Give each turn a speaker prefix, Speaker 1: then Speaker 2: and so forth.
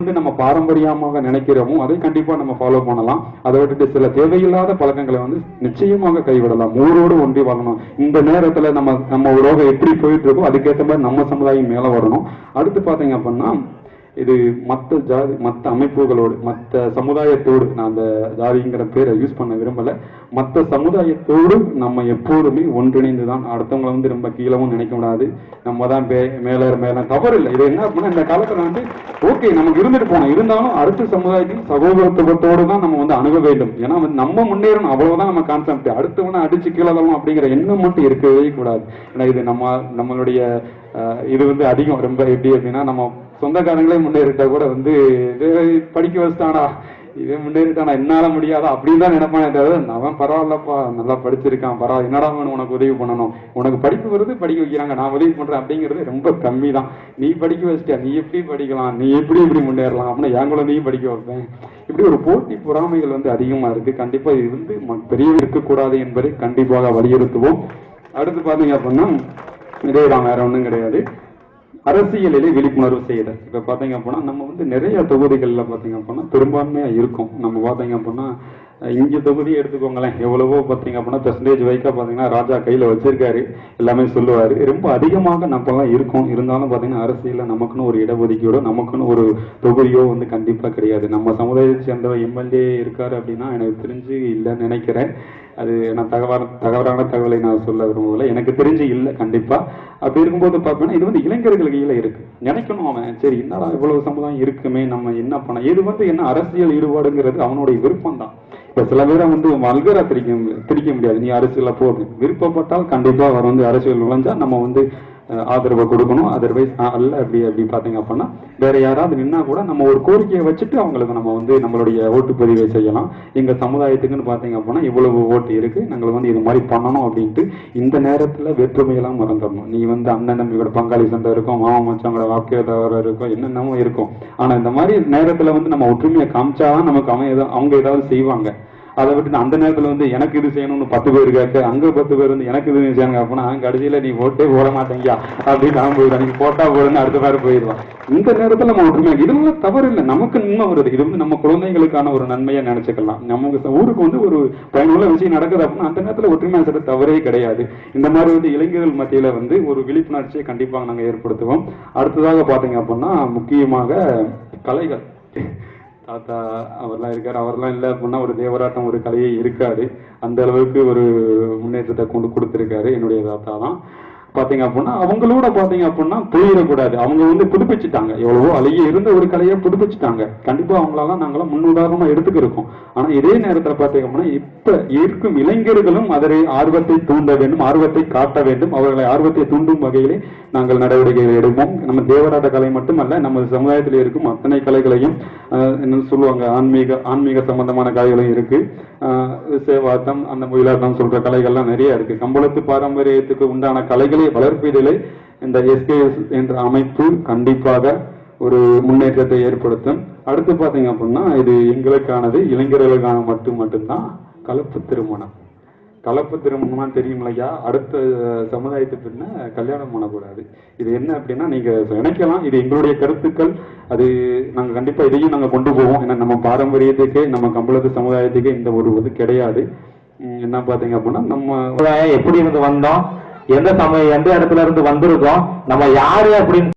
Speaker 1: வந்து நம்ம பாரம்பரியமாக நினைக்கிறோமோ அதை கண்டிப்பா நம்ம ஃபாலோ பண்ணலாம். அதை விட்டுட்டு சில தேவையில்லாத பழக்கங்களை வந்து நிச்சயமாக கைவிடலாம். ஊரோடு ஒன்றி வாழணும். இந்த நேரத்துல நம்ம நம்ம உலகம் எப்படி போயிட்டு இருக்கோ அதுக்கேற்ற மாதிரி நம்ம சமுதாயம் மேல வரணும். அடுத்து பாத்தீங்க அப்படின்னா இது மற்ற ஜாதி மற்ற அமைப்புகளோடு மற்ற சமுதாயத்தோடு நான் அந்த ஜாதிங்கிற பேரை யூஸ் பண்ண விரும்பலை. மற்ற சமுதாயத்தோடு நம்ம எப்போதுமே ஒன்றிணைந்து தான் அடுத்தவங்களை வந்து ரொம்ப கீழவும் நினைக்க கூடாது நம்ம தான் பே மேலே மேலே தவறு இல்லை இது என்ன அப்படின்னா இந்த காலத்தில் வந்து ஓகே நமக்கு இருந்துட்டு போனோம் இருந்தாலும் அடுத்த சமுதாயத்தில் சகோதரத்துவத்தோடு தான் நம்ம வந்து அணுக வேண்டும். ஏன்னா வந்து நம்ம முன்னேறணும். அவ்வளவுதான் நம்ம கான்செப்ட் அடுத்தவனை அடிச்சு கீழதெல்லாம் அப்படிங்கிற எண்ணம் மட்டும் இருக்கவே கூடாது. ஏன்னா இது நம்ம நம்மளுடைய இது வந்து அதிகம். ரொம்ப எப்படி அப்படின்னா நம்ம சொந்தக்காரங்களே முன்னேறிட்டா கூட வந்து "டேய், படிக்க வச்சுட்டானா இதே முன்னேறிட்டானா என்னால முடியாதா அப்படின்னு தான் நினைப்பானே தவிர அவன் பரவாயில்லப்பா நல்லா படிச்சிருக்கான் பரவாயில்ல என்னடா வேணும் உனக்கு உதவி பண்ணணும்? உனக்கு படிப்பு வருது படிக்க வைக்கிறாங்க நான் உதவி பண்றேன் அப்படிங்கிறது ரொம்ப கம்மி தான் நீ படிக்க வச்சிட்டியா? நீ எப்படி படிக்கலாம்? நீ எப்படி இப்படி முன்னேறலாம்? அப்படின்னு என் குழந்தையும் படிக்க வைப்பேன். இப்படி ஒரு போட்டி பொறாமைகள் வந்து அதிகமா இருக்கு. கண்டிப்பா இது வந்து ம- பெரிய இருக்கக்கூடாது என்பதை கண்டிப்பாக வலியுறுத்துவோம். அடுத்து பாத்தீங்க அப்படின்னா இதே வேற ஒன்றும் கிடையாது. அரசியலிலே விழிப்புணர்வு செய்யறது இப்ப பார்த்தீங்க அப்படின்னா நம்ம வந்து நிறைய தொகுதிகள்ல பார்த்தீங்க அப்படின்னா பெரும்பான்மையாக இருக்கும். நம்ம பார்த்தீங்க அப்படின்னா இங்க தொகுதி எடுத்துக்கோங்களேன். எவ்வளவோ பார்த்தீங்க அப்படின்னா பெர்சன்டேஜ் வைக்க பார்த்தீங்கன்னா ராஜா கையில் வச்சிருக்காரு. எல்லாமே சொல்லுவார். ரொம்ப அதிகமாக நம்மலாம் இருக்கோம். இருக்கும் இருந்தாலும் பார்த்தீங்கன்னா அரசியலில் நமக்குன்னு ஒரு இடஒதுக்கீடோ நமக்குன்னு ஒரு தொகுதியோ வந்து கண்டிப்பாக கிடையாது. நம்ம சமுதாயத்தை சேர்ந்த எம்எல்ஏ இருக்காரு அப்படின்னா எனக்கு தெரிஞ்சு இல்லைன்னு நினைக்கிறேன். அது நான் தகவல் தகவலான தகவலை நான் சொல்ல விரும்பவில்லை. எனக்கு தெரிஞ்சு இல்லை கண்டிப்பாக அப்படி இருக்கும்போது பார்த்தோம்னா இது வந்து இளைஞர்கள் கையில இருக்கு. நினைக்கணும் அவன். சரி என்னடா இவ்வளவு சமுதாயம் இருக்குமே நம்ம என்ன பண்ண? இது வந்து என்ன அரசியல் ஈடுபாடுங்கிறது அவனுடைய விருப்பம் தான் இப்போ சில பேரை வந்து வல்கரா பிரிக்க பிரிக்க முடியாது. நீ அரசியலில் போ. விருப்பப்பட்டால் கண்டிப்பாக அவர் வந்து அரசியல் நுழைஞ்சா நம்ம வந்து ஆதரவை கொடுக்கணும் அதர்வைஸ் அல்ல அப்படி அப்படி பாத்தீங்க அப்படின்னா வேற யாராவது நின்னா கூட நம்ம ஒரு கோரிக்கையை வச்சுட்டு அவங்களுக்கு நம்ம வந்து நம்மளுடைய ஓட்டுப்பதிவை செய்யலாம். எங்க சமுதாயத்துக்குன்னு பாத்தீங்க அப்படின்னா இவ்வளவு ஓட்டு இருக்கு நாங்கள் வந்து இது மாதிரி பண்ணணும் அப்படின்ட்டு இந்த நேரத்துல வேற்றுமையெல்லாம் மறந்துடணும். நீ வந்து அண்ணன் தம்பியோட பங்காளி சண்டை இருக்கும் மாமா மச்சவங்களோட வாக்கியத்தவர இருக்கும் என்னென்னமோ இருக்கும். ஆனா இந்த மாதிரி நேரத்துல வந்து நம்ம ஒற்றுமையை காமிச்சாதான் நமக்கு அவன் ஏதோ அவங்க ஏதாவது செய்வாங்க. அதை விட்டு அந்த நேரத்தில் வந்து எனக்கு இது செய்யணும்னு பத்து பேர் கேட்க அங்கே பத்து பேர் வந்து எனக்கு இது செய்யணும் அப்படின்னா கடைசியில் நீ ஓட்டே போட மாட்டேங்கயா அப்படின்னு நான் போயிடுவான். நீ போட்டா போடுன்னு அடுத்த பேர் போயிடுவான். இந்த நேரத்தில் நம்ம ஒற்றுமையாக இதெல்லாம் தவறு இல்லை. நமக்கு நன்மை வருது. இது வந்து நம்ம குழந்தைங்களுக்கான ஒரு நன்மையை நினைச்சுக்கலாம். நமக்கு ஊருக்கு வந்து ஒரு பயனுள்ள விஷயம் நடக்குது அப்படின்னா அந்த நேரத்தில் ஒற்றுமையாக செய்யறது தவறே கிடையாது. இந்த மாதிரி வந்து இளைஞர்கள் மத்தியில் வந்து ஒரு விழிப்புணர்ச்சியை கண்டிப்பாக நாங்கள் ஏற்படுத்துவோம். அடுத்ததாக பார்த்தீங்க அப்படின்னா முக்கியமாக கலைகள். தாத்தா அவர்லாம் இருக்கார். அவர்லாம் இல்லை அப்படின்னா ஒரு தேவராட்டம் ஒரு கலையே இருக்காது. அந்த அளவுக்கு ஒரு முன்னேற்றத்தை கொண்டு கொடுத்துருக்காரு என்னுடைய தாத்தா தான். பார்த்தீங்க அப்படின்னா அவங்களோட பார்த்தீங்க அப்படின்னா போயிடக்கூடாது. அவங்க வந்து புதுப்பிச்சுட்டாங்க. எவ்வளவோ அழகிய இருந்த ஒரு கலையை புதுப்பிச்சுட்டாங்க. கண்டிப்பாக அவங்களெல்லாம் நாங்களாம் முன்னுதாரணமாக எடுத்துக்கிருக்கோம். ஆனால் இதே நேரத்தில் பார்த்தீங்க அப்படின்னா இப்போ இருக்கும் இளைஞர்களும் அதனை ஆர்வத்தை தூண்ட வேண்டும் ஆர்வத்தை காட்ட வேண்டும். அவர்களை ஆர்வத்தை தூண்டும் வகையிலே நாங்கள் நடவடிக்கைகள் எடுப்போம். நம்ம தேவராட்ட கலை மட்டுமல்ல நம்ம சமுதாயத்தில் இருக்கும் அத்தனை கலைகளையும் ஆஹ், என்ன சொல்லுவாங்க? ஆன்மீக ஆன்மீக சம்பந்தமான கலைகளும் இருக்கு. சேவாட்டம் அந்த முயலாட்டம் சொல்ற கலைகள்லாம் நிறைய இருக்கு. கம்பளத்து பாரம்பரியத்துக்கு உண்டான கலைகளை வளர்ப்பதிலே இந்த எஸ்கேஎஸ் என்ற அமைப்பு கண்டிப்பாக ஒரு முன்னேற்றத்தை ஏற்படுத்தும். அடுத்து பார்த்தீங்க அப்படின்னா இது எங்களுக்கானது இளைஞர்களுக்கான மட்டும் மட்டும்தான் கலப்பு திருமணம். கலப்பு திருமணமா தெரியுமில்லையா? அடுத்த சமுதாயத்து பின்ன கல்யாணம் பண்ணக்கூடாது. இது என்ன அப்படின்னா நீங்க நினைக்கலாம் இது எங்களுடைய கருத்துக்கள். அது நாங்கள் கண்டிப்பா இதையும் நாங்கள் கொண்டு போவோம். ஏன்னா நம்ம பாரம்பரியத்துக்கு நம்ம கம்பளத்து சமுதாயத்துக்கு இந்த ஒரு இது கிடையாது. என்ன பாத்தீங்க அப்படின்னா நம்ம
Speaker 2: எப்படி இருந்து வந்தோம்? எந்த சமயம் எந்த இடத்துல இருந்து வந்திருக்கோம்? நம்ம யாரு அப்படின்னு